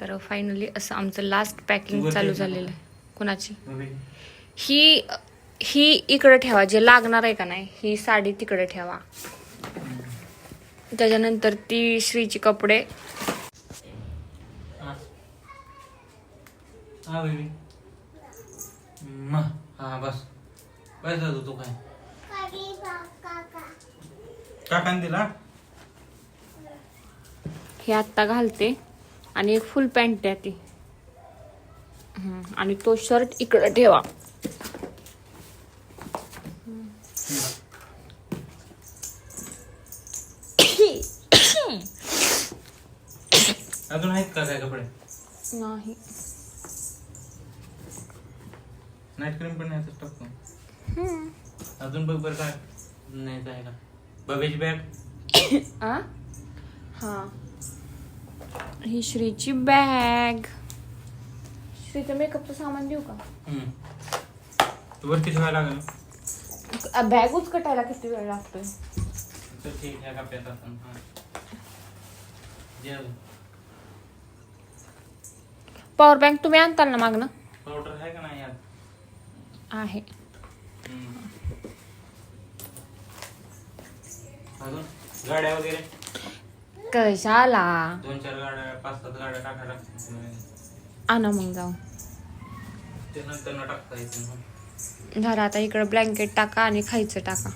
तर फायनली असं आमचं लास्ट पॅकिंग चालू? झालेलं आहे. कुणाची. ही ही इकडे ठेवा जे लागणार आहे का नाही ही साडी तिकडे ठेवा. त्याच्यानंतर ती श्रीची कपडे. हा. हा बेबी म हा बस. बस जातो तू काय? काकाने दिला? हे आत्ता घालते. आणि एक फुल पॅन्ट आहे ती. हम्म, आणि तो शर्ट इकडे ठेवा. अजून आहेत का काय कपडे? नाही. नाईट क्रीम पण नाही टाकतो. हम्म. अजून बघ बरं काय नाही काय का बबेची बॅग आ? हा. ही श्रीची बॅग श्रीचं मेकअपचं सामान देऊ का? वरती ठेवायला लागेल बॅग उचकटायला किती वेळ लागतोय? तर ठीक आहे आपण हा. पॉवर बँक तुम्ही आणताल ना मागणं? पावडर आहे का नाही यात? आहे. हम्म. अजून? गाड्या वगैरे? कशाला? दोन चार गाड्या पाच सात गाड्या टाकायला. आणा मग जाऊ. ते नंतर न टाकता येते झालं आता इकडं ब्लँकेट टाका आणि खायचं टाका.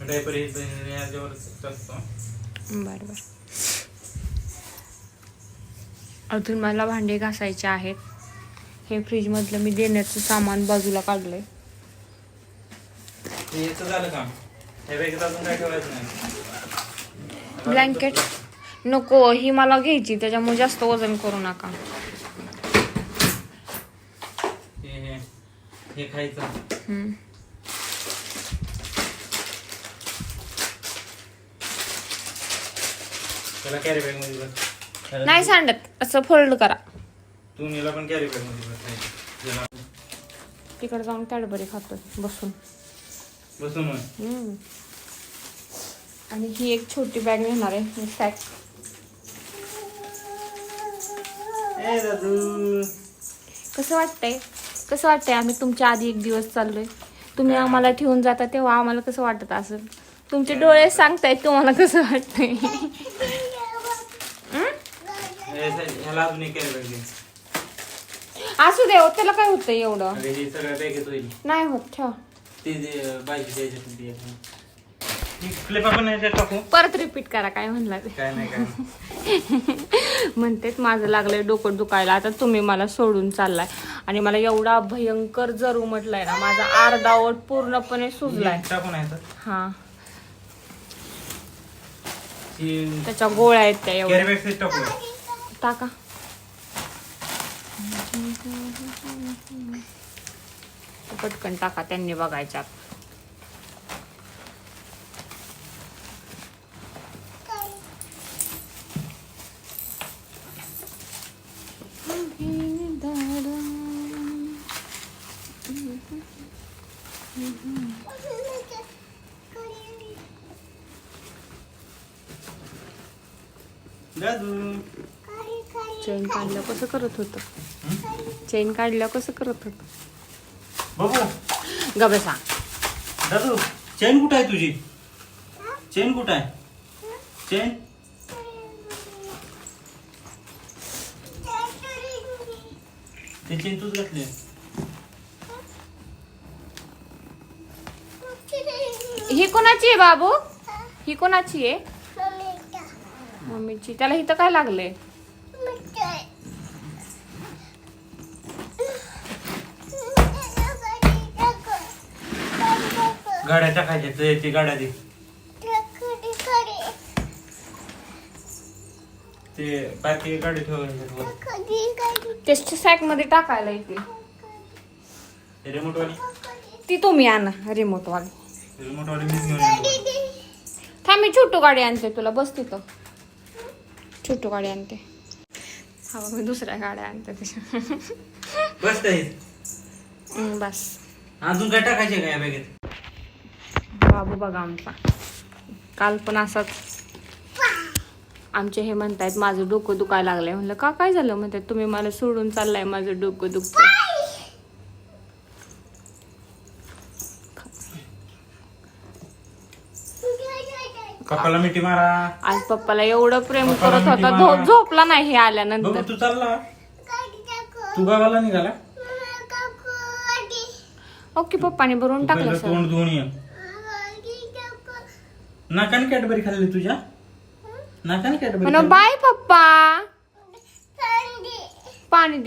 डायपर याच्यावरच असतो बरं बरं. अजून मला भांडे घासायचे आहेत. हे फ्रीजमधलं मी देण्याचं सामान बाजूला काढलंय. याचं झालं काम. हे अजून काय ठेवायचं नाही. ब्लँकेट नको ही मला घ्यायची त्याच्यामुळे जास्त वजन करू नका. हे खायचं. कॅरी बॅगमध्ये नाही सांडत असं फोल्ड करा. पण बॅगमध्ये तिकडे जाऊन कॅडबरी खातोय बसून. बसून. आणि ही एक छोटी बॅग नेणार आहे सॅक कसं वाटतंय? कसं वाटतंय? आम्ही तुमच्या आधी एक दिवस चाललोय. तुम्ही आम्हाला ठेवून जाता तेव्हा आम्हाला कसं वाटत असेल? तुमचे डोळे सांगतायत तुम्हाला कसं वाटतंय? असू दे हो, त्याला काय होतं एवढं? हे नाही होत ठेवा. याच्यात टाकू? परत रिपीट करा काय म्हणला ते? काय नाही काय नाही. म्हणतेच माझं लागलंय डोकं दुखायला. आता तुम्ही मला सोडून चाललाय. आणि मला एवढा भयंकर जर उमटलाय ना माझा अर्धा ओट पूर्णपणे सुजलाय. टाकून आहे तर. हा. ही त्याच्या गोळ्या आहेत त्या एवढ्या. टाकू. टाका. पटकन टाका त्यांनी बघायच्यात दादू चेन काढल्या कसं करत होतं? चेन काढल्या कसं करत होतं? बघू. गबसा दादू चेन कुठं आहे तुझी? चेन कुठं आहे? चेन ते चेन तूच घातली. कोणाची आहे बाबू? ही कोणाची आहे? मम्मीची. त्याला इथं काय लागलंय? गाड्या टाकायच्या ते ती गाड्या दे ते बाकी गाडी ठेवायची त्याच्या सॅकमध्ये टाकायला येतील रिमोट वाली. ती तुम्ही आणा रिमोट वाली. रिमोट वाली मीच घेऊन येणार. थांब मी छोटू गाडी आणते तुला. बस तिथं. छोटू गाडी आणते. हा बघ, मी दुसऱ्या गाड्या आणते त्याच्या बस हम्म, बस. अजून काय टाकायचे का या बॅगेत? बाबू बघा आमचा. काल पण असाच. आमचे हे म्हणतायत माझं डोकं दुखायला लागलंय. म्हणलं का काय झालं? म्हणतात तुम्ही मला सोडून चाललाय माझं डोकं दुखतं कपाला मिठी मारा. आज पप्पाला एवढं प्रेम पप्पाला करत होता मिठी झो- मार. झोपला नाही हे बघू आल्यानंतर तू चालला. तू गावाला निघाला? ओके पप्पाने भरून टाकलं पहिलं सर तोंड धुवून ये. नाकाने कॅडबरी खाल्ली तुझ्या? नाकाने कॅडबरी म्हणा? बाय पप्पा. पाणी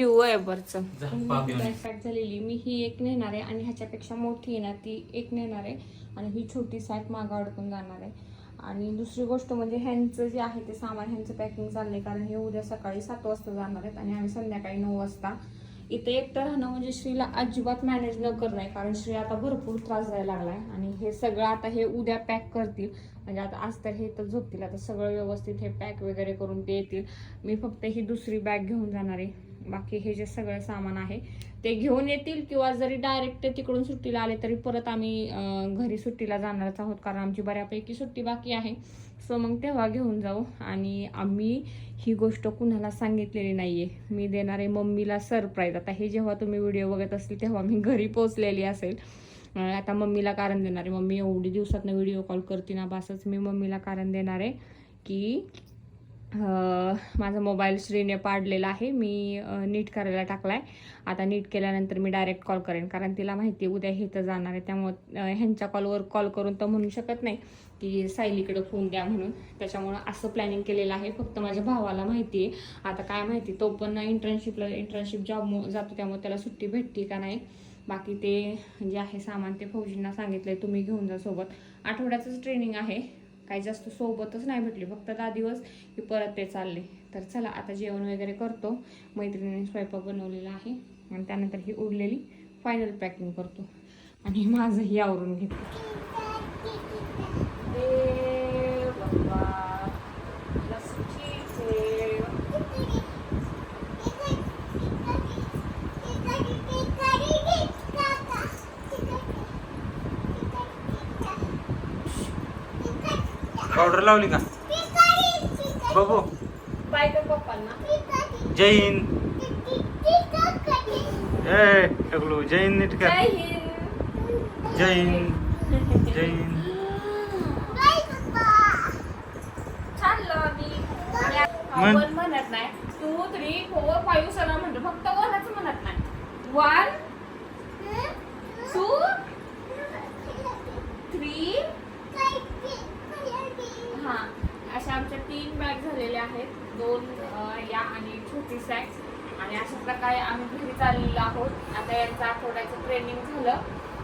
देऊ. सॅक झालेली. मी ही एक नेणार आहे आणि ह्याच्यापेक्षा मोठी आहे ना ती एक नेणार आहे. आणि ही छोटी सॅक मागं अडकून जाणार आहे. आणि दुसरी गोष्ट म्हणजे ह्यांचं जे आहे ते सामान ह्यांचं पॅकिंग चाललंय. कारण हे उद्या सकाळी सात वाजता जाणार आहेत आणि आम्ही संध्याकाळी नऊ वाजता इथे एकटं राहणं म्हणजे श्रीला अजिबात मॅनेज न करणं आहे कारण श्री आता भरपूर त्रास द्यायला आहे आणि हे सगळं आता हे उद्या पॅक करतील. म्हणजे आता आज तर हे तर झोपतील. आता सगळं व्यवस्थित हे पॅक वगैरे करून ते येतील मी फक्त ही दुसरी बॅग घेऊन जाणार आहे. बाकी हे जे सगळं सामान आहे ते घेऊन येतील किंवा जरी डायरेक्ट तिकडून सुट्टीला आले तरी परत आम्ही घरी सुट्टीला जाणारच आहोत. कारण आमची बऱ्यापैकी सुट्टी बाकी आहे. सो मग तेव्हा घेऊन जाऊ. आणि आम्ही ही गोष्ट कुणाला सांगितलेली नाही आहे मी देणार आहे मम्मीला सरप्राईज आता हे जेव्हा तुम्ही व्हिडिओ बघत असतील तेव्हा मी घरी पोहोचलेली असेल. आता मम्मीला कारण देणार आहे. मम्मी एवढी दिवसातनं व्हिडिओ कॉल करते ना बसच मी मम्मीला कारण देणार आहे की माझा मोबाईल श्रीने पाडलेला आहे. मी नीट करायला टाकलाय. आता नीट केल्यानंतर मी डायरेक्ट कॉल करेन. कारण तिला माहिती आहे उद्या हे तर जाणार आहे. त्यामुळं ह्यांच्या कॉलवर कॉल करून तर म्हणू शकत नाही की सायलीकडे फोन द्या म्हणून. त्याच्यामुळं असं प्लॅनिंग केलेलं आहे. फक्त माझ्या भावाला माहिती आहे. आता काय माहिती तो पण इंटर्नशिपला इंटर्नशिप जॉब जातो. त्यामुळे त्याला सुट्टी भेटते का नाही? बाकी ते जे आहे सामान ते फौजींना सांगितलंय तुम्ही घेऊन जा सोबत. आठवड्याचंच ट्रेनिंग आहे. काही जास्त सोबतच नाही भेटली. फक्त दहा दिवस की परत ते चालले. तर चला आता जेवण वगैरे करतो. मैत्रिणीने स्वयंपाक बनवलेला आहे आणि त्यानंतर ही उरलेली फायनल पॅकिंग करतो. आणि माझंही आवरून घेतो ए बाबा, लस्सी ठेव. पावडर लावली का? बघू. बाय पप्पांना जय हिंद ए टकलू जय हिंद नीट कर. जय हिंद जय हिंद म्हणत नाही टू थ्री फोर फाईव्ह सगळं म्हणतो फक्त वनच म्हणत नाही. वन टू थ्री हा अशा आमच्या तीन बॅग झालेल्या आहेत दोन अं, या आणि छोटी सॅक आणि अशा प्रकारे आम्ही घरी चाललेलो आहोत आता यांचं आठवड्याचं ट्रेनिंग झालं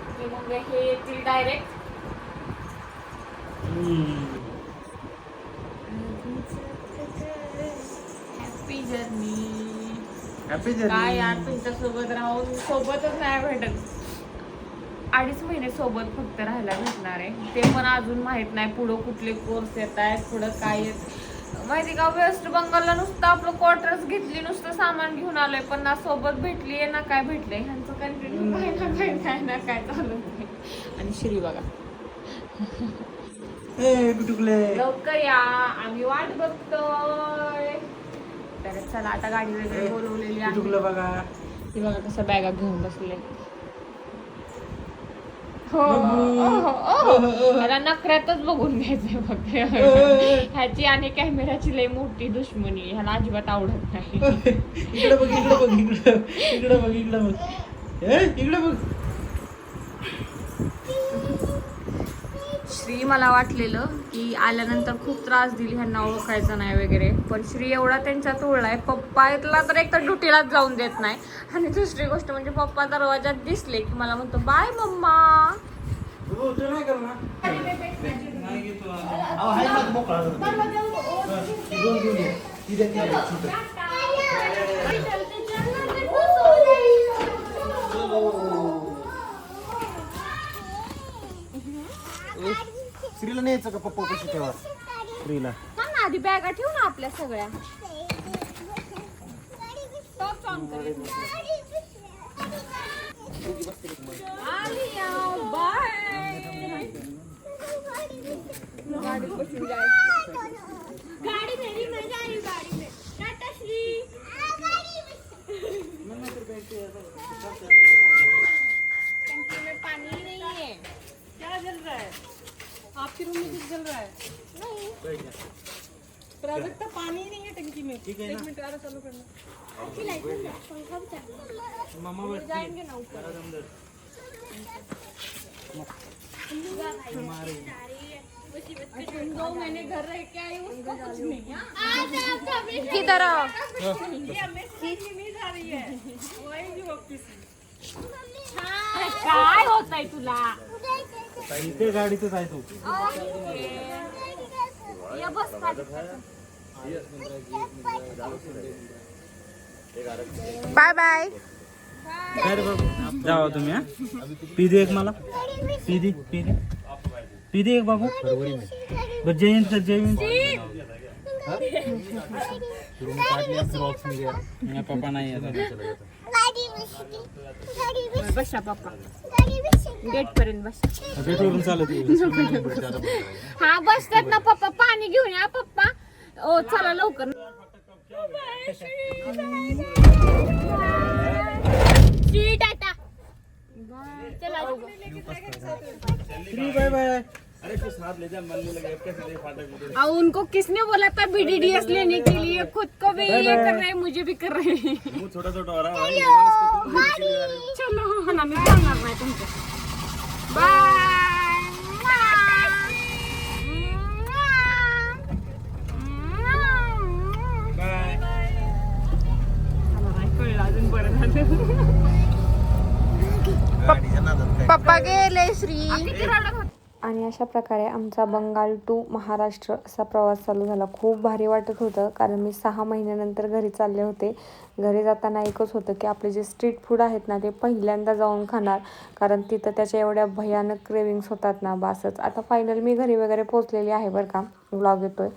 की मग हे येतील डायरेक्ट हॅपी जर्नी हॅपी काय यार तुमच्यासोबत राहून सोबतच नाही भेटत. अडीच महिने सोबत फक्त राहायला भेटणार आहे. ते पण अजून माहीत नाही पुढं कुठले कोर्स येत आहेत पुढं काय येत माहिती का? वेस्ट बंगालला नुसतं आपलं क्वार्टर्स घेतली नुसतं सामान घेऊन आलोय. पण ना सोबत भेटली आहे ना काय भेटलंय? ह्यांचं कंटिन्यू काय ना काय काय ना काय चालू आणि श्री बघा. लवकर या. आम्ही वाट बघतोय. तर चला आता गाडी वगैरे बोलवलेली आहे. बघा. ती बघा कसं बॅगा घेऊन बसले. हो बघू. ओहो, ओहो. त्याला नखऱ्यातच बघून घ्यायचंय फक्त. ह्याची आणि कॅमेराची लय मोठी दुश्मनी. ह्याला अजिबात आवडत नाही. इकडे बघ इकडे बघ इकडे. इकडे बघ इकडे बघ. इकडे बघ. श्री मला वाटलेलं की आल्यानंतर खूप त्रास दिली ह्यांना ओळखायचं नाही वगैरे. पण श्री एवढा त्यांच्यात ओळलाय पप्पा इथला तर एक तर ड्युटीलाच जाऊन देत नाही. आणि दुसरी गोष्ट म्हणजे पप्पा दरवाजात दिसले की मला म्हणतो बाय मम्मा. हो, मोकळा श्रीला न्यायचं का पप्पा कशी तेव्हा थांब ना आधी बॅगा ठेवू ना आपल्या सगळ्या. टॉर्च ऑन बाय गाडी बसून जायचं गाडी मेरी मैं प्राजक्ता पाणी नहीं है टंकी में. ठीक है एक ना? मिनट और चालू करना मामा बैठ जाएंगे ना ऊपर जरा दम दे। अच्छा, इन दो महीने घर रह के आई उसको कुछ नहीं हाँ? ये हमें नहीं जा रही है। वही जो वापस काय होतंय तुला? इथे गाडीतच आहे तू. ये बस खाली. Bye bye. जावा तुम्ही हा. पी दे एक मला. पी दे पी दे पी दे एक बाबू. बरं जयंत कर जयंत मेरा पापा नाही आता बसा पप्पा गेट पर्यंत बस पेट्रोल चालत हा बसतात ना पप्पा. पाणी घेऊन या पप्पा. ओ चला लवकर. श्री टाटा चला. बाय बाय अब उनको किसने बोला था बीडीडीएस लेने के लिए? खुद को भी ये कर रहे हैं मुझे भी कर रहे हैं. छोटा छोटा हो रहा है चलो ना मी सांगणार नाही तुमचं बाय पप्पा गेले श्री. आणि अशा प्रकारे आमचा बंगाल टू महाराष्ट्र असा प्रवास चालू झाला. खूप भारी वाटत होतं कारण मी सहा महिन्यानंतर घरी चालले होते. घरी जाताना एकच होतं की आपले जे स्ट्रीट फूड आहेत ना ते पहिल्यांदा जाऊन खाणार. कारण तिथं त्याच्या एवढ्या भयानक क्रेविंग्स होतात ना बासच. आता फायनल मी घरी वगैरे पोचलेली आहे बरं का. व्लॉग येतोय.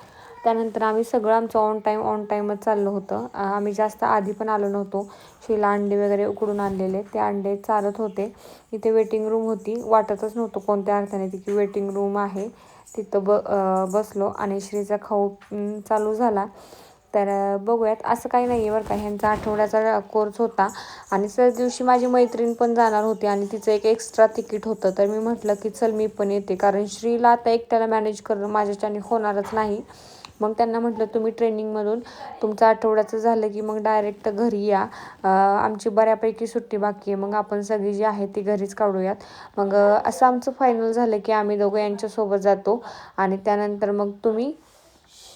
त्यानंतर आम्ही सगळं आमचं ऑन टाईम ऑन टाईमच चाललं होतं. आम्ही जास्त आधी पण आलो नव्हतो. शिला अंडे वगैरे उकडून आणलेले. ते अंडे चालत होते. इथे वेटिंग रूम होती. वाटतच नव्हतं कोणत्या अर्थाने ती की वेटिंग रूम आहे. तिथं ब बसलो आणि श्रीचा खाऊ चालू झाला. तर बघूयात. असं काही नाही आहे बरं का. ह्यांचा आठवड्याचा कोर्स होता. आणि सर दिवशी माझी मैत्रीण पण जाणार होती आणि तिचं एक एक्स्ट्रा तिकीट होतं. तर मी म्हटलं की चल मी पण येते. कारण श्रीला आता एकट्याला मॅनेज करणं माझ्याच्याने होणारच नाही. मग त्यांना म्हटलं तुम्ही ट्रेनिंगमधून तुमचं आठवड्याचं झालं की मग डायरेक्ट घरी या. आमची बऱ्यापैकी सुट्टी बाकी आहे. मग आपण सगळी जी आहे ती घरीच काढूयात. मग असं आमचं फायनल झालं की आम्ही दोघं यांच्यासोबत जातो. आणि त्यानंतर मग तुम्ही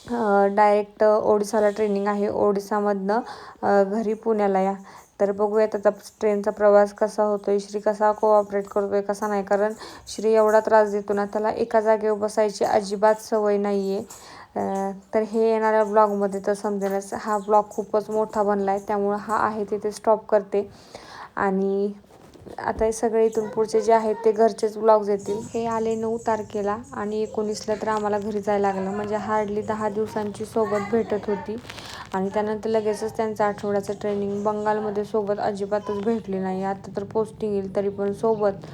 डायरेक्ट ओडिसाला ट्रेनिंग आहे. ओडिसामधनं घरी पुण्याला या. तर बघूयात आता ट्रेनचा प्रवास कसा होतोय. श्री कसा कोऑपरेट करतोय कसा नाही? कारण श्री एवढा त्रास देतो ना त्याला एका जागेवर बसायची अजिबात सवय नाही आहे तर हे येणाऱ्या ब्लॉगमध्ये तर समजेलच हा ब्लॉग खूपच मोठा बनला आहे त्यामुळं हा आहे तिथे स्टॉप करते. आणि आता हे सगळे इथून पुढचे जे आहेत ते घरचेच ब्लॉग्स येतील. हे आले नऊ तारखेला आणि एकोणीसला तर आम्हाला घरी जायला लागलं. म्हणजे हार्डली दहा दिवसांची सोबत भेटत होती. आणि त्यानंतर लगेचच त्यांचं आठवड्याचं ट्रेनिंग बंगालमध्ये सोबत अजिबातच भेटली नाही. आता तर पोस्टिंग येईल तरी पण सोबत.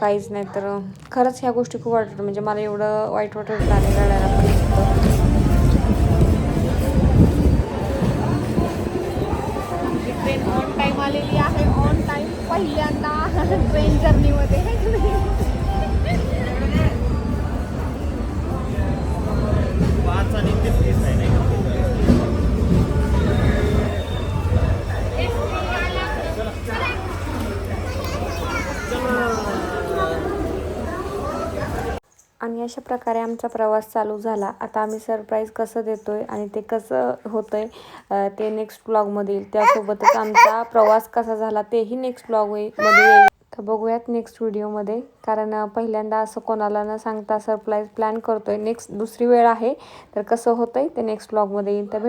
काहीच नाही तर खरंच ह्या गोष्टी खूप वाटत म्हणजे मला एवढं वाईट वाटत होतं रडायला पण. आणि अशा प्रकारे आमचा प्रवास चालू झाला. आता आम्ही सरप्राईज कसं देतो आहे आणि ते कसं होतं आहे ते नेक्स्ट ब्लॉगमध्ये येईल. त्यासोबतच आमचा प्रवास कसा झाला तेही नेक्स्ट ब्लॉगमध्ये येईल. तर बघूयात नेक्स्ट व्हिडिओमध्ये कारण पहिल्यांदा असं कोणाला न सांगता सरप्राईज प्लॅन करतोय. नेक्स्ट दुसरी वेळ आहे. तर कसं होतंय ते नेक्स्ट ब्लॉगमध्ये येईल. तर भेट